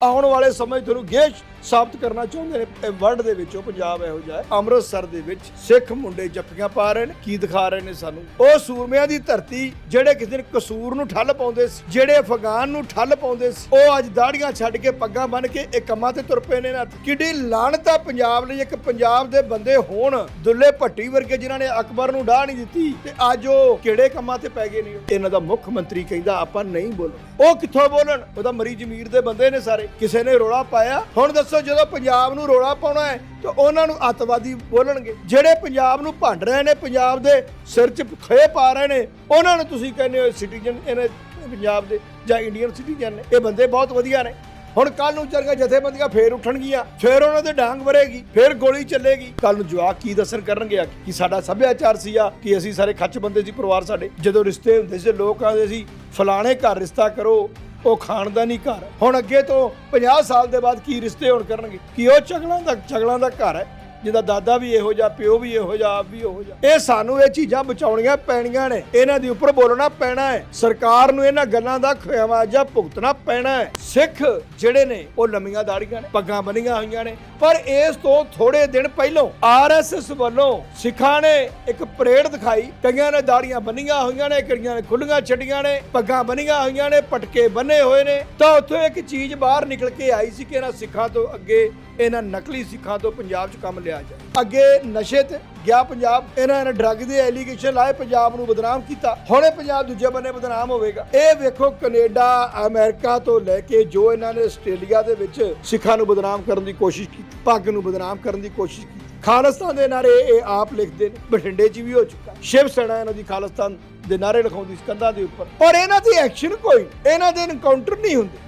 ਆਉਣ ਵਾਲੇ ਸਮੇਂ 'ਚ ਤੁਹਾਨੂੰ ਗੇਸ਼ ਸਾਬਤ ਕਰਨਾ ਚਾਹੁੰਦੇ ਨੇ। ਵਰਲਡ ਦੇ ਵਿੱਚੋਂ ਪੰਜਾਬ ਇਹੋ ਜਿਹਾ ਹੈ। ਅੰਮ੍ਰਿਤਸਰ ਦੇ ਵਿੱਚ ਸਿੱਖ ਮੁੰਡੇ ਜੱਫੀਆਂ ਪਾ ਰਹੇ ਨੇ। ਕੀ ਦਿਖਾ ਰਹੇ ਨੇ ਸਾਨੂੰ? ਉਹ ਸੂਰਮਿਆਂ ਦੀ ਧਰਤੀ ਜਿਹੜੇ ਕਿਸੇ ਨੇ ਕਸੂਰ ਨੂੰ ਠੱਲ ਪਾਉਂਦੇ ਸੀ, ਜਿਹੜੇ ਅਫਗਾਨ ਨੂੰ ਠੱਲ ਪਾਉਂਦੇ ਸੀ, ਉਹ ਅੱਜ ਦਾੜੀਆਂ ਛੱਡ ਕੇ ਪੱਗਾਂ ਬੰਨ ਕੇ ਇਹ ਕੰਮਾਂ ਤੇ ਤੁਰ ਪਏ ਨੇ ਨਾ ਕਿੱਡੀ ਲਾਹਨਤ ਆ ਪੰਜਾਬ ਲਈ। ਇੱਕ ਪੰਜਾਬ ਦੇ ਬੰਦੇ ਹੋਣ, ਦੁੱਲੇ ਭੱਟੀ ਵਰਗੇ ਜਿਨ੍ਹਾਂ ਨੇ ਅਕਬਰ ਨੂੰ ਡਾਹ ਨਹੀਂ ਦਿੱਤੀ, ਤੇ ਅੱਜ ਉਹ ਕਿਹੜੇ ਕੰਮਾਂ ਤੇ ਪੈ ਗਏ ਨੇ? ਇਹਨਾਂ ਦਾ ਮੁੱਖ ਮੰਤਰੀ ਕਹਿੰਦਾ, ਆਪਾਂ ਨਹੀਂ ਬੋਲੋ ਉਹ ਕਿੱਥੋਂ ਬੋਲਣ? ਉਹ ਤਾਂ ਮਰੀ ਜ਼ਮੀਰ ਦੇ ਬੰਦੇ ਨੇ ਸਾਰੇ। ਕਿਸੇ ਨੇ ਰੋਲਾ ਪਾਇਆ। ਹੁਣ ਦੱਸੋ ਜਦੋਂ ਪੰਜਾਬ ਨੂੰ ਰੋਲਾ ਪਾਉਣਾ ਹੈ, ਤਾਂ ਉਹਨਾਂ ਨੂੰ ਅੱਤਵਾਦੀ ਬੋਲਣਗੇ। ਜਿਹੜੇ ਪੰਜਾਬ ਨੂੰ ਭੰਡ ਰਹੇ ਨੇ, ਪੰਜਾਬ ਦੇ ਸਿਰ 'ਚ ਖੇ ਪਾ ਰਹੇ ਨੇ, ਉਹਨਾਂ ਨੂੰ ਤੁਸੀਂ ਕਹਿੰਦੇ ਹੋ ਸਿਟੀਜ਼ਨ ਇਹਨੇ ਪੰਜਾਬ ਦੇ ਜਾਂ ਇੰਡੀਅਨ ਸਿਟੀਜ਼ਨ ਨੇ। ਇਹ ਬੰਦੇ ਬਹੁਤ ਵਧੀਆ ਨੇ। ਹੁਣ ਕੱਲ ਨੂੰ ਚਰਗਾ ਜਥੇਬੰਦੀਆਂ ਫੇਰ ਉੱਠਣਗੀਆਂ, ਫੇਰ ਉਹਨਾਂ ਦੇ ਡਾਂਗ ਵਰੇਗੀ, ਫੇਰ ਗੋਲੀ ਚੱਲੇਗੀ। ਕੱਲ ਨੂੰ ਜਵਾਕ ਕੀ ਦੱਸਣ ਕਰਨਗੇ ਆ? ਕਿ ਸਾਡਾ ਸੱਭਿਆਚਾਰ ਸੀ ਆ? ਕਿ ਅਸੀਂ ਸਾਰੇ ਖੱਚ ਬੰਦੇ ਸੀ ਪਰਿਵਾਰ ਸਾਡੇ? ਜਦੋਂ ਰਿਸ਼ਤੇ ਹੁੰਦੇ ਸੀ, ਲੋਕ ਆਂਦੇ ਸੀ, ਫਲਾਣੇ ਘਰ ਰਿਸ਼ਤਾ ਕਰੋ ਉਹ ਖਾਨਦਾਨੀ ਘਰ। ਹੁਣ ਅੱਗੇ ਤੋਂ 50 ਸਾਲ ਦੇ ਬਾਅਦ ਕੀ ਰਿਸ਼ਤੇ ਹੋਣ ਕਰਨਗੇ? ਕਿ ਉਹ ਚਗਲਾਂ ਦਾ ਚਗਲਾਂ ਦਾ ਘਰ ਹੈ? ਜਿਹਦਾ ਦਾਦਾ ਵੀ ਇਹੋ ਜਿਹਾ, ਪਿਓ ਵੀ ਇਹੋ ਜਿਹਾ, ਆਪ ਵੀ ਇਹੋ ਜਿਹਾ। ਇਹ ਸਾਨੂੰ ਇਹ ਚੀਜ਼ਾਂ ਬਚਾਉਣੀਆਂ ਪੈਣੀਆਂ ਨੇ। ਇਹਨਾਂ ਦੇ ਉੱਪਰ ਬੋਲਣਾ ਪੈਣਾ ਹੈ। ਸਰਕਾਰ ਨੂੰ ਇਹਨਾਂ ਗੱਲਾਂ ਦਾ ਖਿਆਵਾਜਾ ਭੁਗਤਣਾ ਪੈਣਾ ਹੈ। ਸਿੱਖ ਜਿਹੜੇ ਨੇ, ਉਹ ਲੰਮੀਆਂ ਦਾੜੀਆਂ ਨੇ, ਪੱਗਾਂ ਬੰਨੀਆਂ ਹੋਈਆਂ ਨੇ। ਪਰ ਇਸ ਤੋਂ ਥੋੜੇ ਦਿਨ ਪਹਿਲਾਂ ਆਰਐਸਐਸ ਵੱਲੋਂ ਸਿੱਖਾਂ ਨੇ ਇੱਕ ਪਰੇਡ ਦਿਖਾਈ। ਕਈਆਂ ਨੇ ਦਾੜੀਆਂ ਬੰਨੀਆਂ ਹੋਈਆਂ ਨੇ, ਕਈਆਂ ਨੇ ਖੁੱਲੀਆਂ ਛੱਡੀਆਂ ਨੇ, ਪੱਗਾਂ ਬੰਨੀਆਂ ਹੋਈਆਂ ਨੇ, ਪਟਕੇ ਬੰਨੇ ਹੋਏ ਨੇ। ਤਾਂ ਉੱਥੋਂ ਇੱਕ ਚੀਜ਼ ਬਾਹਰ ਨਿਕਲ ਕੇ ਆਈ ਸੀ ਕਿ ਇਹਨਾਂ ਸਿੱਖਾਂ ਤੋਂ ਅੱਗੇ, ਇਹਨਾਂ ਨਕਲੀ ਸਿੱਖਾਂ ਤੋਂ ਪੰਜਾਬ 'ਚ ਕੰਮ ਲਿਆ ਜਾਏ ਅੱਗੇ ਨਸ਼ੇ ਤੇ ਗਿਆ ਪੰਜਾਬ, ਇਹਨਾਂ ਨੇ ਡਰੱਗ ਦੇ ਐਲੀਗੇਸ਼ਨ ਲਾਏ, ਪੰਜਾਬ ਨੂੰ ਬਦਨਾਮ ਕੀਤਾ। ਹੁਣ ਪੰਜਾਬ ਦੂਜੇ ਬੰਨੇ ਬਦਨਾਮ ਹੋਵੇਗਾ। ਇਹ ਵੇਖੋ ਕੈਨੇਡਾ, ਅਮਰੀਕਾ ਤੋਂ ਲੈ ਕੇ ਜੋ ਇਹਨਾਂ ਨੇ ਆਸਟ੍ਰੇਲੀਆ ਦੇ ਵਿੱਚ ਸਿੱਖਾਂ ਨੂੰ ਬਦਨਾਮ ਕਰਨ ਦੀ ਕੋਸ਼ਿਸ਼ ਕੀਤੀ, ਪੱਗ ਨੂੰ ਬਦਨਾਮ ਕਰਨ ਦੀ ਕੋਸ਼ਿਸ਼ ਕੀਤੀ। ਖਾਲਿਸਤਾਨ ਦੇ ਨਾਰੇ ਇਹ ਆਪ ਲਿਖਦੇ ਨੇ। ਬਠਿੰਡੇ 'ਚ ਵੀ ਹੋ ਚੁੱਕਾ। ਸ਼ਿਵ ਸੈਨਾ ਇਹਨਾਂ ਦੀ ਖਾਲਿਸਤਾਨ ਦੇ ਨਾਰੇ ਲਿਖਾਉਂਦੀ ਸੀ ਦੇ ਉੱਪਰ। ਔਰ ਇਹਨਾਂ ਦੀ ਐਕਸ਼ਨ ਕੋਈ, ਇਹਨਾਂ ਦੇ ਇਨਕਾਊਂਟਰ ਨਹੀਂ ਹੁੰਦੇ।